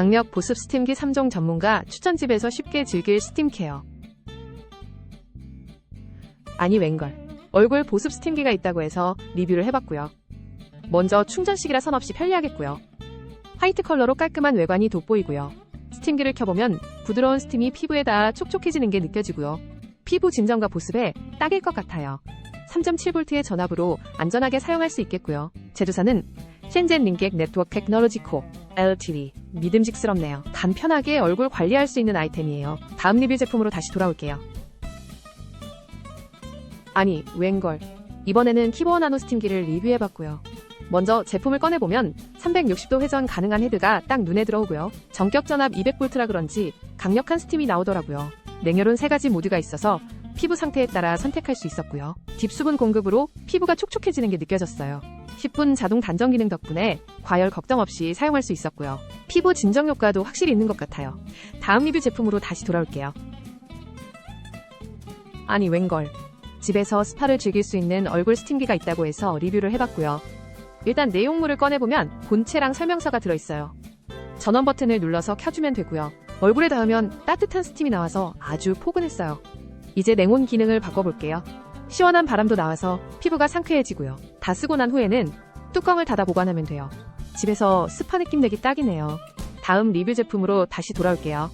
강력 보습 스팀기 3종 전문가 추천집에서 쉽게 즐길 스팀케어. 아니 웬걸. 얼굴 보습 스팀기가 있다고 해서 리뷰를 해봤고요. 먼저 충전식이라 선 없이 편리하겠고요. 화이트 컬러로 깔끔한 외관이 돋보이고요. 스팀기를 켜보면 부드러운 스팀이 피부에 닿아 촉촉해지는 게 느껴지고요. 피부 진정과 보습에 딱일 것 같아요. 3.7V의 전압으로 안전하게 사용할 수 있겠고요. 제조사는 셴젠 링객 네트워크 테크놀로지 코 LTD 믿음직스럽네요. 간편하게 얼굴 관리할 수 있는 아이템이에요. 다음 리뷰 제품으로 다시 돌아올게요. 아니 웬걸 이번에는 키보어 나노 스팀기를 리뷰해봤고요. 먼저 제품을 꺼내보면 360도 회전 가능한 헤드가 딱 눈에 들어오고요. 전격 전압 200V라 그런지 강력한 스팀이 나오더라고요. 냉열은 세 가지 모드가 있어서 피부 상태에 따라 선택할 수 있었고요. 딥수분 공급으로 피부가 촉촉해지는 게 느껴졌어요. 10분 자동 단정 기능 덕분에 과열 걱정 없이 사용할 수 있었고요. 피부 진정 효과도 확실히 있는 것 같아요. 다음 리뷰 제품으로 다시 돌아올게요. 아니 웬걸. 집에서 스파를 즐길 수 있는 얼굴 스팀기가 있다고 해서 리뷰를 해봤고요. 일단 내용물을 꺼내보면 본체랑 설명서가 들어있어요. 전원 버튼을 눌러서 켜주면 되고요. 얼굴에 닿으면 따뜻한 스팀이 나와서 아주 포근했어요. 이제 냉온 기능을 바꿔볼게요. 시원한 바람도 나와서 피부가 상쾌해지고요. 다 쓰고 난 후에는 뚜껑을 닫아 보관하면 돼요. 집에서 스파 느낌 내기 딱이네요. 다음 리뷰 제품으로 다시 돌아올게요.